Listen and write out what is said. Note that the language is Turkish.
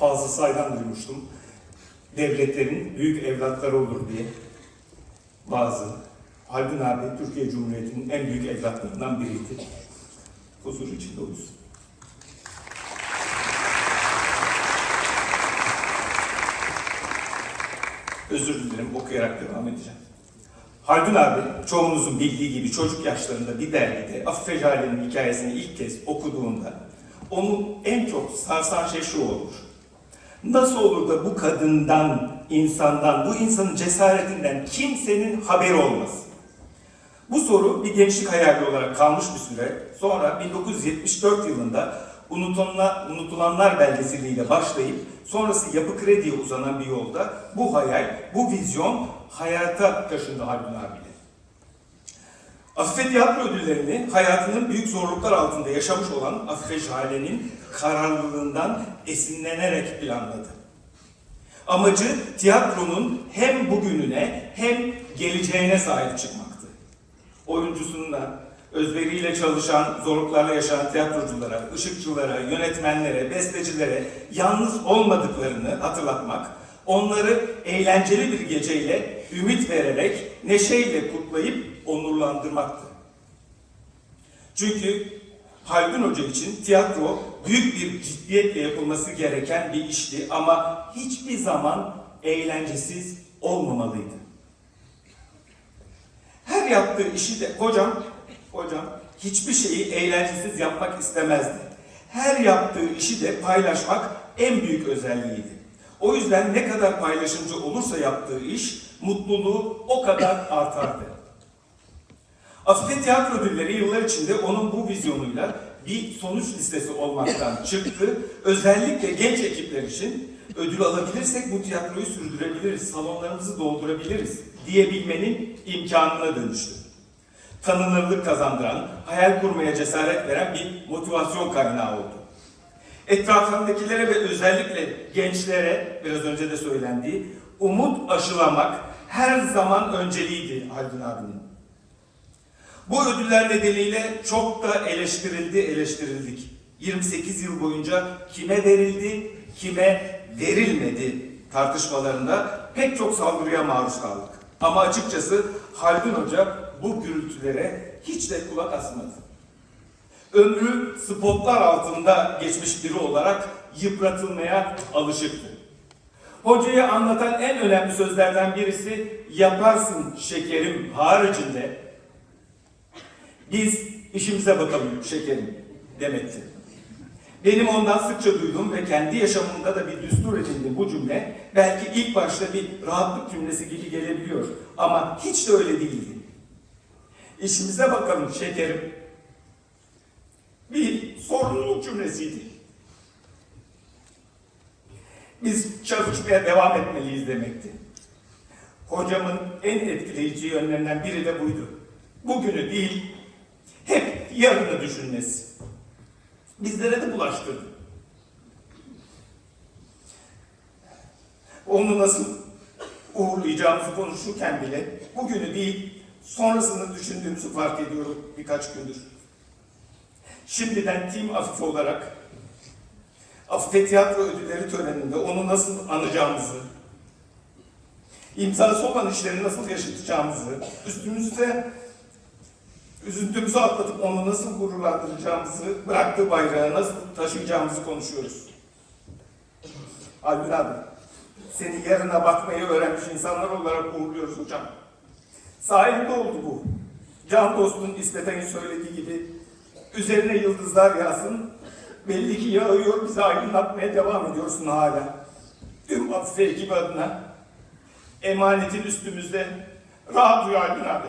Fazıl Say'dan duymuştum. Devletlerin büyük evlatları olur diye. Bazı. Haldun abi Türkiye Cumhuriyeti'nin en büyük evlatlarından biriydi. Huzur içinde olsun. Özür dilerim okuyarak devam edeceğim. Haldun abi çoğunuzun bildiği gibi çocuk yaşlarında bir dergide Afife Jale'nin hikayesini ilk kez okuduğunda onu en çok sarsan şey şu olur. Nasıl olur da bu kadından, insandan, bu insanın cesaretinden kimsenin haberi olmaz? Bu soru bir gençlik hayali olarak kalmış bir süre. Sonra 1974 yılında unutulanlar, belgeseliyle başlayıp sonrası yapı krediye uzanan bir yolda bu hayal, bu vizyon hayata taşındı Haldun abiyle. Afife Tiyatro Ödülleri'ni hayatının büyük zorluklar altında yaşamış olan Afife Jale'nin kararlılığından esinlenerek planladı. Amacı tiyatronun hem bugününe hem geleceğine sahip çıkmaktı. Oyuncusuna, özveriyle çalışan, zorluklarla yaşayan tiyatroculara, ışıkçılara, yönetmenlere, bestecilere yalnız olmadıklarını hatırlatmak, onları eğlenceli bir geceyle ümit vererek neşeyle kutlayıp onurlandırmaktı. Çünkü Haldun Hoca için tiyatro büyük bir ciddiyetle yapılması gereken bir işti ama hiçbir zaman eğlencesiz olmamalıydı. Her yaptığı işi de hocam, hocam hiçbir şeyi eğlencesiz yapmak istemezdi. Her yaptığı işi de paylaşmak en büyük özelliğiydi. O yüzden ne kadar paylaşımcı olursa yaptığı iş, mutluluğu o kadar artardı. Afife Tiyatro Ödülleri yıllar içinde onun bu vizyonuyla bir sonuç listesi olmaktan çıktı. Özellikle genç ekipler için ödül alabilirsek bu tiyatroyu sürdürebiliriz, salonlarımızı doldurabiliriz diyebilmenin imkanına dönüştü. Tanınırlık kazandıran, hayal kurmaya cesaret veren bir motivasyon kaynağı oldu. Etrafındakilere ve özellikle gençlere, biraz önce de söylendiği, umut aşılamak her zaman önceliğiydi Haldun abinin. Bu ödüller nedeniyle çok da eleştirildi, eleştirildik. 28 yıl boyunca kime verildi, kime verilmedi tartışmalarında pek çok saldırıya maruz kaldık. Ama açıkçası Haldun Hoca bu gürültülere hiç de kulak asmadı. Ömrü spotlar altında geçmiş biri olarak yıpratılmaya alışıktı. Hocayı anlatan en önemli sözlerden birisi yaparsın şekerim haricinde biz işimize bakalım şekerim demekti. Benim ondan sıkça duyduğum ve kendi yaşamımda da bir düstur edindiğim bu cümle belki ilk başta bir rahatlık cümlesi gibi gelebiliyor ama hiç de öyle değildi. İşimize bakalım şekerim. Sorumluluk cümlesiydi. Biz çalışmaya devam etmeliyiz demekti. Hocamın en etkileyici yönlerinden biri de buydu. Bugünü değil, hep yarını düşünmesi. Bizlere de bulaştırdı. Onu nasıl uğurlayacağımızı konuşurken bile bugünü değil, sonrasını düşündüğümüzü fark ediyorum birkaç gündür. Şimdiden Team Afife olarak Afife Tiyatro Ödülleri töreninde onu nasıl anacağımızı, imzası olan işleri nasıl yaşatacağımızı, üstümüzde üzüntümüzü atlatıp onu nasıl gururlandıracağımızı, bıraktığı bayrağı nasıl taşıyacağımızı konuşuyoruz. Albin abi, seni yarına bakmayı öğrenmiş insanlar olarak uğurluyoruz hocam. Sayende oldu bu. Can dostun İsmet Ay'ın söylediği gibi üzerine yıldızlar yağsın, belli ki yağıyor, bizi aydınlatmaya devam ediyorsun hala. Tüm Afife ekibi adına emanetin üstümüzde rahat uyu Albin abi.